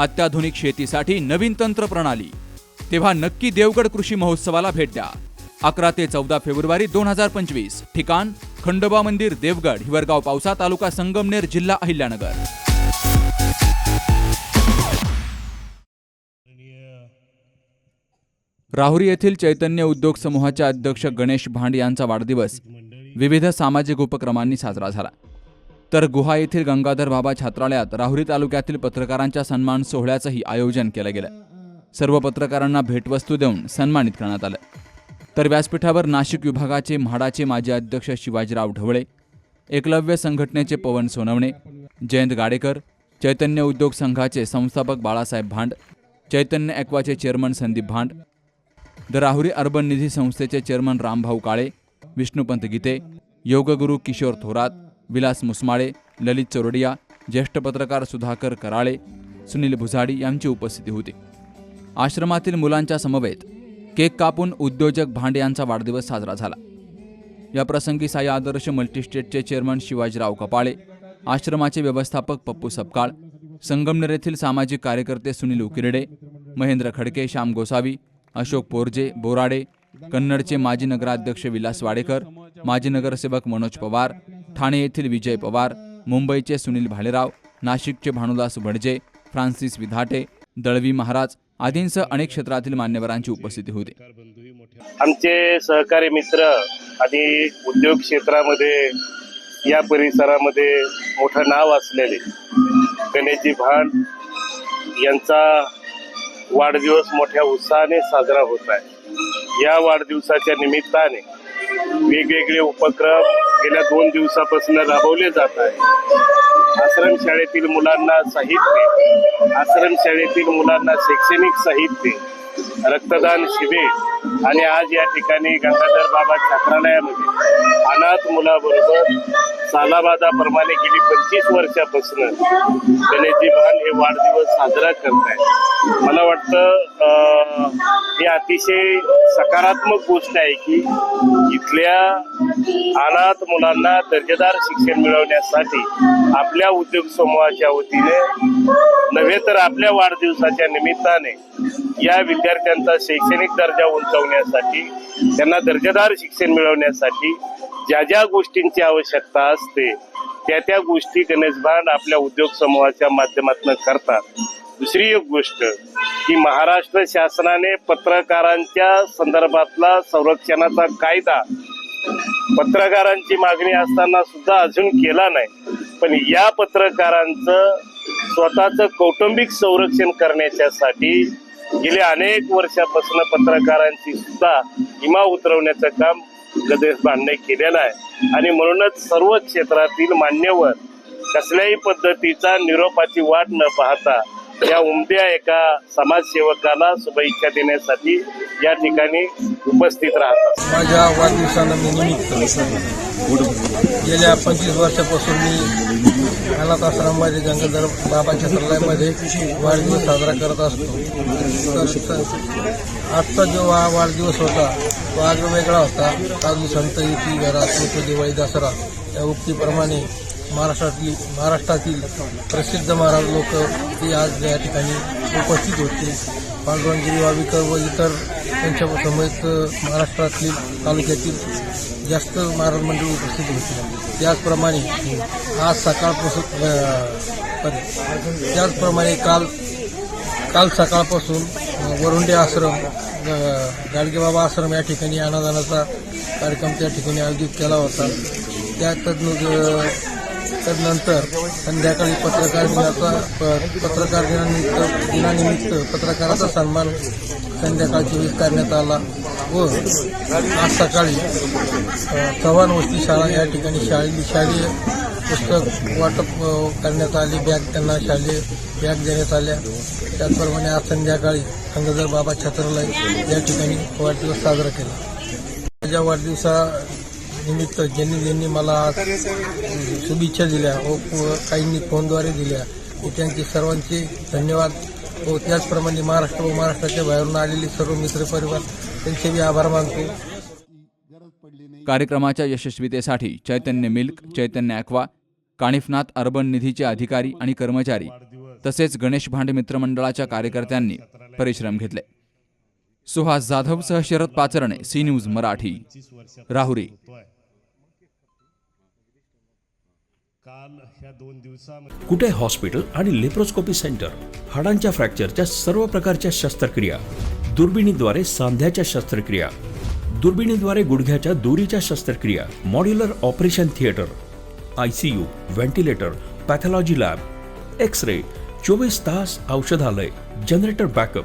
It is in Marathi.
अत्याधुनिक शेतीसाठी नवीन तंत्र प्रणाली तेव्हा नक्की देवगड कृषी महोत्सवाला भेट द्या. अकरा ते चौदा फेब्रुवारी दोन हजार पंचवीस ठिकाण खंडोबा मंदिर देवगड हिवरगाव पावसा तालुका संगमनेर जिल्हा अहिल्यानगर. राहुरी येथील चैतन्य उद्योग समूहाचे अध्यक्ष गणेश भांड यांचा वाढदिवस विविध सामाजिक उपक्रमांनी साजरा झाला. तर गुहा येथील गंगाधर बाबा छात्रालयात राहुरी तालुक्यातील पत्रकारांच्या सन्मान सोहळ्याचंही आयोजन केलं गेलं. सर्व पत्रकारांना भेटवस्तू देऊन सन्मानित करण्यात आलं. तर व्यासपीठावर नाशिक विभागाचे म्हाडाचे माजी अध्यक्ष शिवाजीराव ढवळे एकलव्य संघटनेचे पवन सोनवणे जयंत गाडेकर चैतन्य उद्योग संघाचे संस्थापक बाळासाहेब भांड चैतन्य ॲक्वाचे चेअरमन संदीप भांड द राहुरी अर्बन निधी संस्थेचे चेअरमन रामभाऊ काळे विष्णुपंत गीते योगगुरू किशोर थोरात विलास मुसमाळे ललित चोरडिया ज्येष्ठ पत्रकार सुधाकर कराळे सुनील भुजाडी यांची उपस्थिती होती. आश्रमातील मुलांच्या समवेत केक कापून उद्योजक भांडे यांचा वाढदिवस साजरा झाला. या प्रसंगी साई आदर्श मल्टीस्टेटचे चेअरमन शिवाजीराव कपाळे आश्रमाचे व्यवस्थापक पप्पू सपकाळ संगमनेर येथील सामाजिक कार्यकर्ते सुनील उकिरडे महेंद्र खडके श्याम गोसावी अशोक पोरजे बोराडे कन्नडचे माजी नगराध्यक्ष विलास वाडेकर माजी नगरसेवक मनोज पवार ठाणे येथील विजय पवार मुंबईचे सुनील भालेराव नाशिकचे भानुदास भडजे फ्रान्सिस विधाटे दळवी महाराज आदींसह अनेक क्षेत्रातील मान्यवरांची उपस्थिती होती. आमचे सहकारी मित्र आणि उद्योग क्षेत्रामध्ये या परिसरामध्ये मोठं नाव असलेले गणेशजी भान यांचा वाढदिवस मोठ्या उत्साहाने साजरा होत आहे. या वाढदिवसाच्या निमित्ताने वेगवेगळे उपक्रम गेल्या दोन दिवसापासून राबवले जात आहे आश्रमशाळेतील मुलांना साहित्य आश्रमशाळेतील मुलांना शैक्षणिक साहित्य रक्तदान शिबिर आणि आज या ठिकाणी गंगाधर बाबा छात्रालयामध्ये अनाथ मुलाबरोबर सालाबादाप्रमाणे गेली पंचवीस वर्षापासून गणेशजी भान हे वाढदिवस साजरा करत आहेत मला वाटतं ही अतिशय सकारात्मक गोष्ट आहे की इथल्या अनाथ मुलांना दर्जेदार शिक्षण मिळवण्यासाठी आपल्या उद्योग समूहाच्या वतीने नव्हे तर आपल्या वाढदिवसाच्या निमित्ताने या विद्यार्थ्यांचा शैक्षणिक दर्जा उंचावण्यासाठी त्यांना दर्जेदार शिक्षण मिळवण्यासाठी ज्या ज्या गोष्टींची आवश्यकता असते त्या त्या गोष्टी गणेश भांड आपल्या उद्योग समूहाच्या माध्यमातून करतात. दुसरी एक गोष्ट की महाराष्ट्र शासनाने पत्रकारांच्या संदर्भातला संरक्षणाचा कायदा पत्रकारांची मागणी असताना सुद्धा अजून केला नाही. पण या पत्रकारांचं स्वतःचं कौटुंबिक संरक्षण करण्याच्यासाठी गेल्या अनेक वर्षापासून पत्रकारांची सुद्धा इमा उतरवण्याचं काम गदेश भांडे केलेलं आहे. आणि म्हणूनच सर्व क्षेत्रातील मान्यवर कसल्याही पद्धतीचा निरोपाची वाट न पाहता या उमद्या एका समाजसेवकाला शुभेच्छा देण्यासाठी या ठिकाणी उपस्थित राहतात. माझ्या वाढदिवसाला मी गेल्या पंचवीस वर्षापासून मी अनाथ आश्रममध्ये गंगाधर बाबा छत्रालयामध्ये वाढदिवस साजरा करत असतो. आजचा जो हा वाढदिवस होता तो आज वेगळा होता. आज संत युती घरात मोठे दिवाळी दसरा या उक्तीप्रमाणे महाराष्ट्रातली महाराष्ट्रातील प्रसिद्ध महाराज लोक ते आज या ठिकाणी उपस्थित होते. पांडुरंगगिरी वाविकर व इतर त्यांच्या समेत महाराष्ट्रातील तालुक्यातील जास्त महाराज मंडळ उपस्थित होते. त्याचप्रमाणे आज सकाळपासून त्याचप्रमाणे काल काल सकाळपासून वरुंडे आश्रम गाडगेबाबा आश्रम या ठिकाणी अनादानाचा कार्यक्रम त्या ठिकाणी आयोजित केला होता. त्या तर नंतर संध्याकाळी पत्रकार दिनाचा प- पत्रकार दिनानिमित्त दिनानिमित्त पत्रकाराचा सन्मान संध्याकाळची वेळी करण्यात आला व आज सकाळी चव्हाण वस्ती शाळा या ठिकाणी शाळे शालेय पुस्तक वाटप करण्यात आली. बॅग त्यांना शालेय बॅग देण्यात आल्या. त्याचप्रमाणे आज संध्याकाळी गंगाधर बाबा छात्रालय या ठिकाणी वाढदिवस साजरा केला. माझ्या वाढदिवसा निमित्त ज्यांनी ज्यांनी मला आज शुभेच्छा दिल्या व काहींनी फोनद्वारे दिल्या त्यांचे सर्वांचे धन्यवाद. व त्याचप्रमाणे महाराष्ट्र व महाराष्ट्राच्या बाहेरून आलेले सर्व मित्र परिवार त्यांचे मी आभार मानतो. कार्यक्रमाच्या यशस्वीतेसाठी Chaitanya milk Chaitanya aqua Kanifnath urban निधीचे अधिकारी आणि कर्मचारी तसेच गणेश भांड मित्रमंडळाच्या कार्यकर्त्यांनी परिश्रम घेतले. Suhas जाधवसह Sharad Pacharne C news Marathi. Rahuri. Kute hospital आणि लेप्रोस्कोपी सेंटर? हाडांच्या फ्रॅक्चरच्या सर्व प्रकारच्या शस्त्रक्रिया. दुर्बिणीद्वारे सांध्याच्या शस्त्रक्रिया. दुर्बिणीद्वारे गुडघ्याच्या दोरीच्या शस्त्रक्रिया. Modular operation theatre. I C U ventilator pathology lab. X ray चोवीस तास औषधालय. Generator backup